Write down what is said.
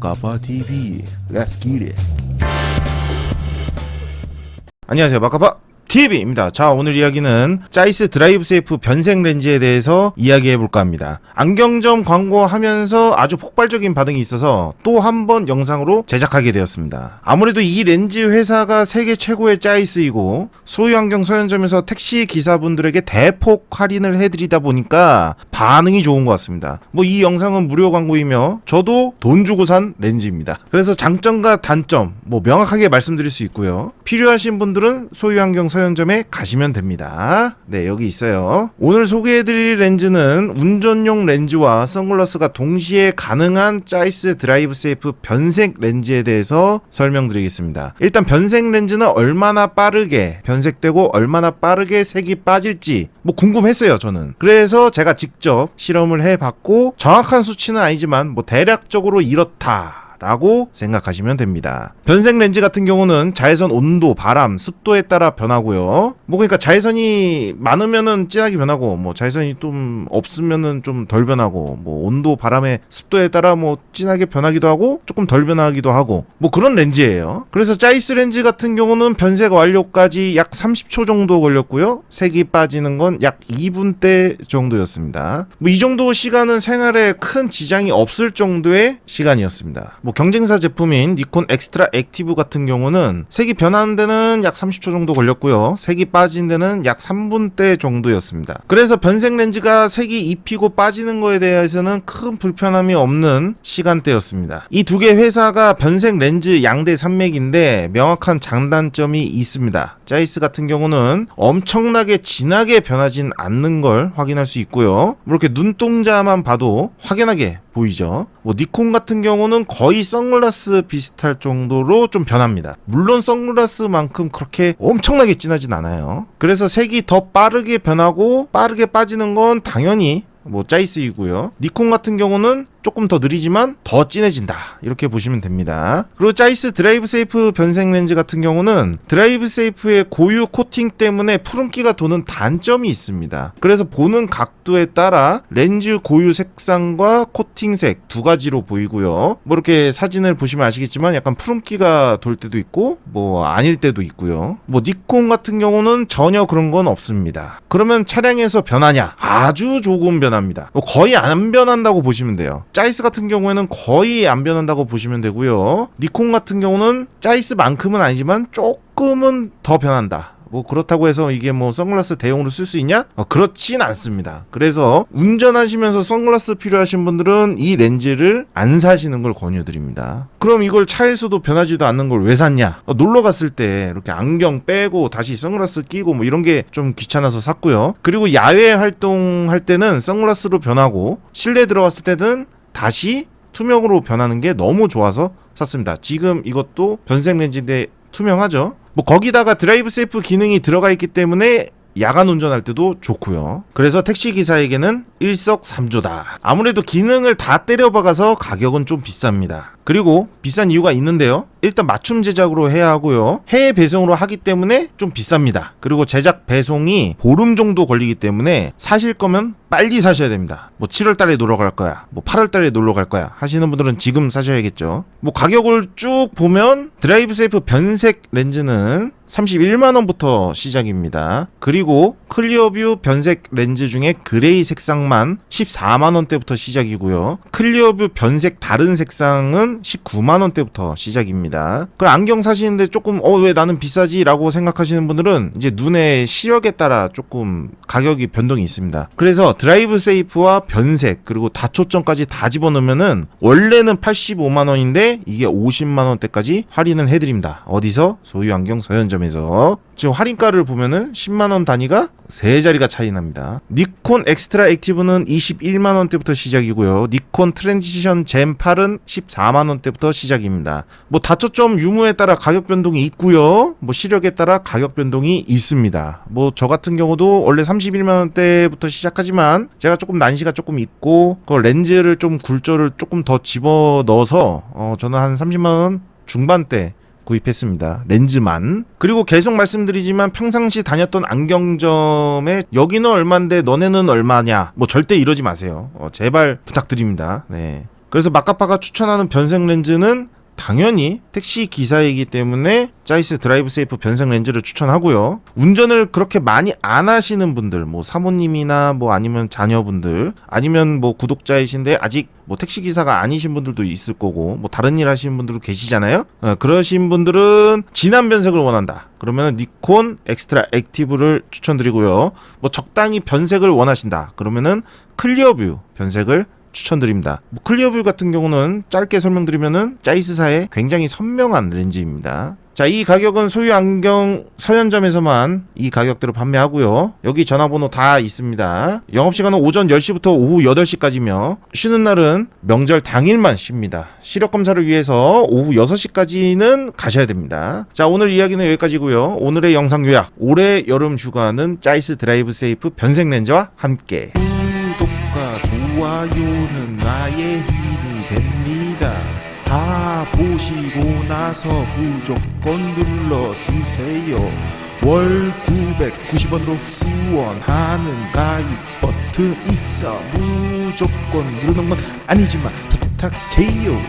마카파 TV. Let's get it. 안녕하세요 마카파 TV입니다. 자 오늘 이야기는 짜이스 드라이브 세이프 변색 렌즈에 대해서 이야기해 볼까 합니다. 안경점 광고하면서 아주 폭발적인 반응이 있어서 또 한 번 영상으로 제작하게 되었습니다. 아무래도 이 렌즈 회사가 세계 최고의 짜이스이고 소유 안경 서현점에서 택시 기사분들에게 대폭 할인을 해드리다 보니까 반응이 좋은 것 같습니다. 뭐 이 영상은 무료 광고이며 저도 돈 주고 산 렌즈입니다. 그래서 장점과 단점 뭐 명확하게 말씀드릴 수 있고요. 필요하신 분들은 소유 안경 서현점 에 가시면 됩니다. 네, 여기 있어요. 오늘 소개해드릴 렌즈는 운전용 렌즈와 선글라스가 동시에 가능한 짜이스 드라이브 세이프 변색 렌즈에 대해서 설명드리겠습니다. 일단 변색 렌즈는 얼마나 빠르게 변색되고 얼마나 빠르게 색이 빠질지 뭐 궁금했어요, 저는. 그래서 제가 직접 실험을 해봤고 정확한 수치는 아니지만 뭐 대략적으로 이렇다. 라고 생각하시면 됩니다. 변색 렌즈 같은 경우는 자외선 온도, 바람, 습도에 따라 변하고요. 뭐 그러니까 자외선이 많으면은 진하게 변하고 뭐 자외선이 좀 없으면은 좀 덜 변하고 뭐 온도, 바람의 습도에 따라 뭐 진하게 변하기도 하고 조금 덜 변하기도 하고 뭐 그런 렌즈예요. 그래서 짜이스 렌즈 같은 경우는 변색 완료까지 약 30초 정도 걸렸고요. 색이 빠지는 건 약 2분대 정도였습니다. 뭐 이 정도 시간은 생활에 큰 지장이 없을 정도의 시간이었습니다. 뭐 경쟁사 제품인 니콘 엑스트라 액티브 같은 경우는 색이 변하는 데는 약 30초 정도 걸렸고요. 색이 빠진 데는 약 3분대 정도였습니다. 그래서 변색 렌즈가 색이 입히고 빠지는 거에 대해서는 큰 불편함이 없는 시간대였습니다. 이 두 개 회사가 변색 렌즈 양대 산맥인데 명확한 장단점이 있습니다. 짜이스 같은 경우는 엄청나게 진하게 변하진 않는 걸 확인할 수 있고요. 뭐 이렇게 눈동자만 봐도 확연하게 보이죠. 뭐 니콘 같은 경우는 거의 선글라스 비슷할 정도로 좀 변합니다. 물론 선글라스만큼 그렇게 엄청나게 진하진 않아요. 그래서 색이 더 빠르게 변하고 빠르게 빠지는 건 당연히 뭐 짜이스이고요. 니콘 같은 경우는 조금 더 느리지만 더 진해진다. 이렇게 보시면 됩니다. 그리고 짜이스 드라이브 세이프 변색 렌즈 같은 경우는 드라이브 세이프의 고유 코팅 때문에 푸른기가 도는 단점이 있습니다. 그래서 보는 각도에 따라 렌즈 고유 색상과 코팅색 두 가지로 보이고요. 뭐 이렇게 사진을 보시면 아시겠지만 약간 푸른기가 돌 때도 있고 뭐 아닐 때도 있고요. 뭐 니콘 같은 경우는 전혀 그런 건 없습니다. 그러면 차량에서 변하냐? 아주 조금 변합니다. 뭐 거의 안 변한다고 보시면 돼요. 짜이스 같은 경우에는 거의 안 변한다고 보시면 되고요. 니콘 같은 경우는 짜이스만큼은 아니지만 조금은 더 변한다. 뭐 그렇다고 해서 이게 뭐 선글라스 대용으로 쓸 수 있냐? 어, 그렇진 않습니다. 그래서 운전하시면서 선글라스 필요하신 분들은 이 렌즈를 안 사시는 걸 권유드립니다. 그럼 이걸 차에서도 변하지도 않는 걸 왜 샀냐? 어, 놀러 갔을 때 이렇게 안경 빼고 다시 선글라스 끼고 뭐 이런 게 좀 귀찮아서 샀고요. 그리고 야외 활동할 때는 선글라스로 변하고 실내 들어갔을 때는 다시 투명으로 변하는 게 너무 좋아서 샀습니다. 지금 이것도 변색 렌즈인데 투명하죠. 뭐 거기다가 드라이브 세이프 기능이 들어가 있기 때문에 야간 운전할 때도 좋고요. 그래서 택시 기사에게는 일석삼조다. 아무래도 기능을 다 때려박아서 가격은 좀 비쌉니다. 그리고 비싼 이유가 있는데요. 일단 맞춤 제작으로 해야 하고요. 해외 배송으로 하기 때문에 좀 비쌉니다. 그리고 제작 배송이 보름 정도 걸리기 때문에 사실 거면 빨리 사셔야 됩니다. 뭐 7월 달에 놀러 갈 거야. 뭐 8월 달에 놀러 갈 거야. 하시는 분들은 지금 사셔야겠죠. 뭐 가격을 쭉 보면 드라이브 세이프 변색 렌즈는 31만 원부터 시작입니다. 그리고 클리어뷰 변색 렌즈 중에 그레이 색상만 14만 원대부터 시작이고요. 클리어뷰 변색 다른 색상은 19만 원대부터 시작입니다. 그 안경 사시는데 조금 어 왜 나는 비싸지라고 생각하시는 분들은 이제 눈의 시력에 따라 조금 가격이 변동이 있습니다. 그래서 드라이브 세이프와 변색 그리고 다초점까지 다 집어넣으면은 원래는 85만 원인데 이게 50만 원대까지 할인을 해드립니다. 어디서 소유 안경 서현점에서 지금 할인가를 보면은 10만 원 단위가 세 자리가 차이 납니다. 니콘 엑스트라 액티브는 21만 원대부터 시작이고요. 니콘 트랜지션 젠 8은 14만 원대부터 시작입니다. 뭐 다초점 유무에 따라 가격 변동이 있고요. 뭐 시력에 따라 가격 변동이 있습니다. 뭐 저 같은 경우도 원래 31만 원대부터 시작하지만 제가 조금 난시가 조금 있고 그 렌즈를 좀 굴절을 조금 더 집어 넣어서 어 저는 한 30만 원 중반대 구입했습니다. 렌즈만. 그리고 계속 말씀드리지만 평상시 다녔던 안경점에 여기는 얼만데 너네는 얼마냐. 뭐 절대 이러지 마세요. 어, 제발 부탁드립니다. 네. 그래서 마카파가 추천하는 변색 렌즈는 당연히 택시 기사이기 때문에 짜이스 드라이브 세이프 변색 렌즈를 추천하고요. 운전을 그렇게 많이 안 하시는 분들, 뭐 사모님이나 뭐 아니면 자녀분들, 아니면 뭐 구독자이신데 아직 뭐 택시 기사가 아니신 분들도 있을 거고, 뭐 다른 일 하시는 분들도 계시잖아요. 어, 그러신 분들은 진한 변색을 원한다. 그러면 니콘 엑스트라 액티브를 추천드리고요. 뭐 적당히 변색을 원하신다. 그러면은 클리어뷰 변색을 추천드립니다. 뭐 클리어뷰 같은 경우는 짧게 설명드리면은 짜이스사의 굉장히 선명한 렌즈입니다. 자, 이 가격은 소유 안경 서현점에서만 이 가격대로 판매하고요. 여기 전화번호 다 있습니다. 영업시간은 오전 10시부터 오후 8시까지며 쉬는 날은 명절 당일만 쉽니다. 시력 검사를 위해서 오후 6시까지는 가셔야 됩니다. 자, 오늘 이야기는 여기까지고요. 오늘의 영상 요약. 올해 여름 휴가는 짜이스 드라이브 세이프 변색 렌즈와 함께 좋아요는 나의 힘이 됩니다. 다 보시고 나서 무조건 눌러주세요. 월 990원으로 후원하는 가입 버튼 있어 무조건 누르는 건 아니지만 부탁해요.